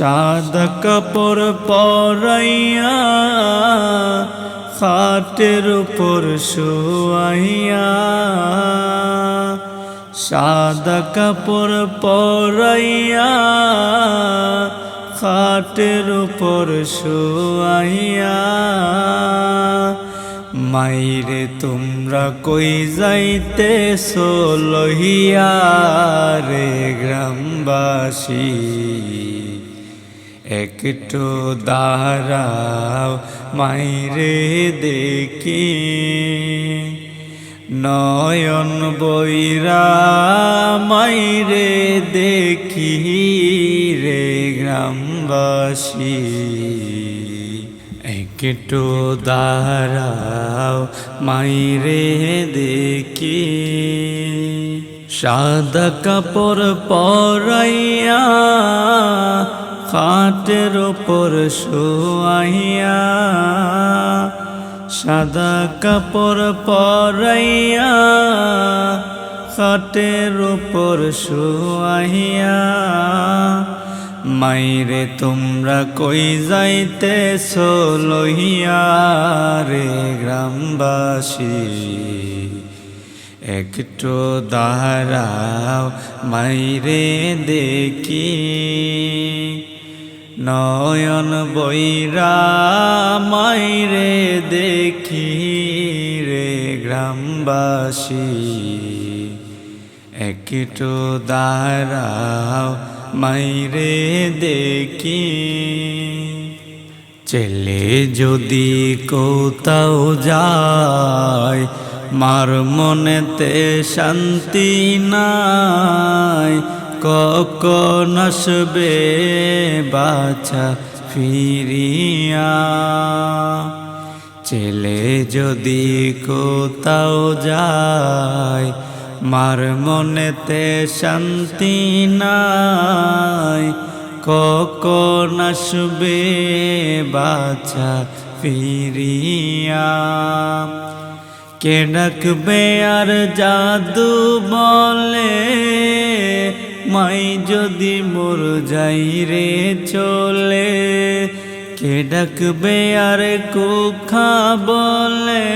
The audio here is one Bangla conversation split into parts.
সাদা কাপড় পরাইয়া, খাটের উপর শোয়াইয়া। সাদা কাপড় পরাইয়া, খাটের উপর শোয়াইয়া। মাইরে তোমরা কই যাইতে সোলহিয়া রে গ্রামবাসী? একটু দাঁড়াও, মাইরে দেখি। নয়ন বৈরা মাইরে দেখি রে গ্রামবাসী। একটু দাঁড়াও, মাইরে দেখি। সাদা কাপড় পরাইয়া খাটের ওপর শোয়াইয়া, সাদা কাপড় পরাইয়া খাটের ওপর শোয়াইয়া, মাইরে তোমরা কই যাইতে লইয়া রে গ্রামবাসী? একটু দাঁড়াও, মাইরে দেখি। নয়ন বৈরা মাইরে দেখি রে গ্রামবাসী। একটু দাঁড়াও মাইরে দেখি। ছেলে যদি কোথাও যায়, মার মনেতে শান্তি নাই। কখন আসবে বাছা ফিরিয়া। ছেলে যদি কোথাও যায়, মার মনেতে শান্তি নাই। কখন আসবে বাছা ফিরিয়া। কে ডাকবে আর জাদু বলে? মাই যদি মোর যাই রে চলে, কে ডাকবে আর কুখা বলে?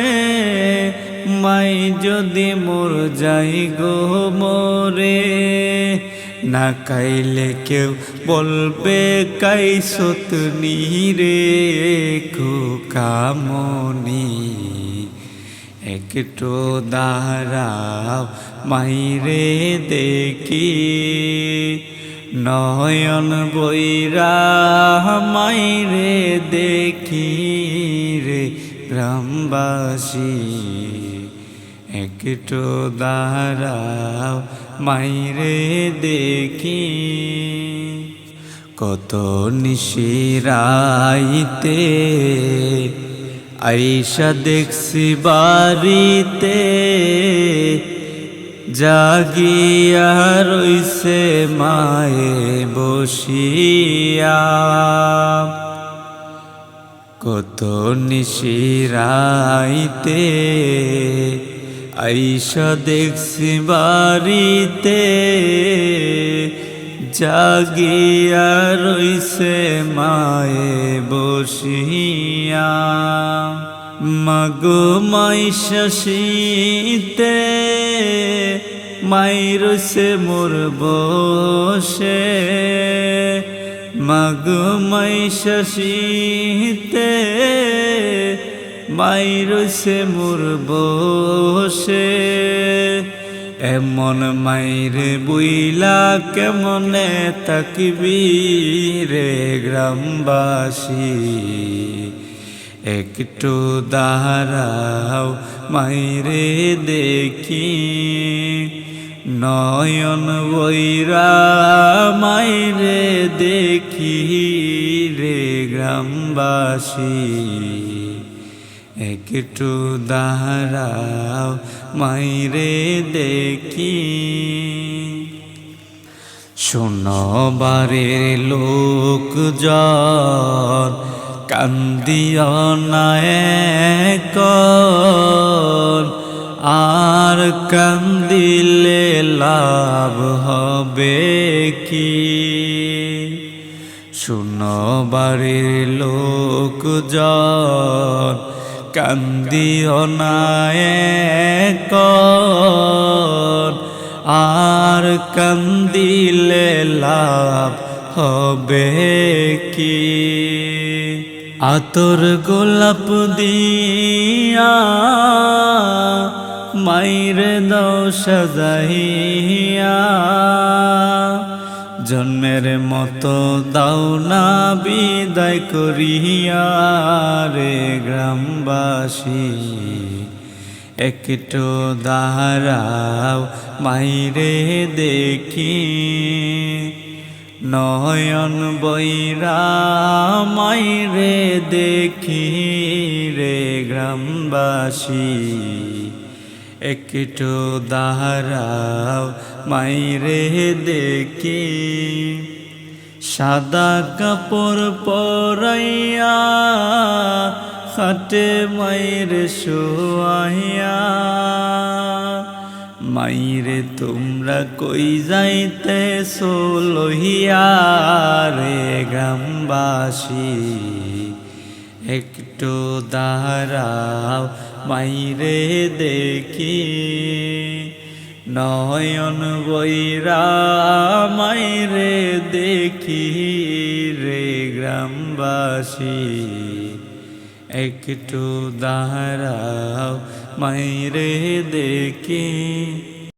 মাই যদি মোর যাই গো মোরে, না কাইলে কেউ বলবে কাই সতনি রে কুকামনি একটু দাঁড়াও, মাইরে দেখি। নয়ন বৈরা মাইরে দেখি রে গ্রামবাসী। একটু দাঁড়াও, মাইরে দেখি। কত নিশিরাইতে আইসা দেখছি বাড়িতে, জাগিয়া রইছে মায়ে বসিয়া। কত নিশিরাইতে আইসা দেখছি বাড়িতে, জাগিয়া রইছে মায়ে বসিয়া। মাগো মাই শশীতে, মাই রইছে মোর বসে। মাগো মাই শশীতে, মাই রইছে মোর বসে। এমন মাইরে বুইলা কেমনে তাকবি রে গ্রামবাসী? একটু দাঁড়াও, মাইরে দেখি। নয়ন বৈরা মাইরে দেখি রে গ্রামবাসী। একটু দাঁড়াও, মাইরে দেখি। শোনবারের লোকজন কান্দিও নায়ক আর কান্দিলে লাভ হবে কি? শুনো বাড়ির লোকজন কান্দিও না একর, আর কান্দিলে লাভ হবে কি? আতর গোলাপ দিয়া মাইর দাও সাজাইয়া জন্মের মতো দাও না বিদায় করিয়া রে গ্রামবাসী। একটু দাঁড়াও, মাইরে দেখি। নয়ন বৈরা মাইরে দেখি রে গ্রামবাসী। একটু দাঁড়াও মাইরে দেখি। সাদা কাপড় পরাইয়া খাটে মায়ের শোয়াইয়া। মাইরে, তোমরা কই যাইতে সোলহিয়া রে গ্রামবাসী? একটু দাঁড়াও মাইরে দেখি। নয়ন বৈরা মাইরে দেখি রে গ্রামবাসী। একটু দাঁড়াও মাইরে দেখি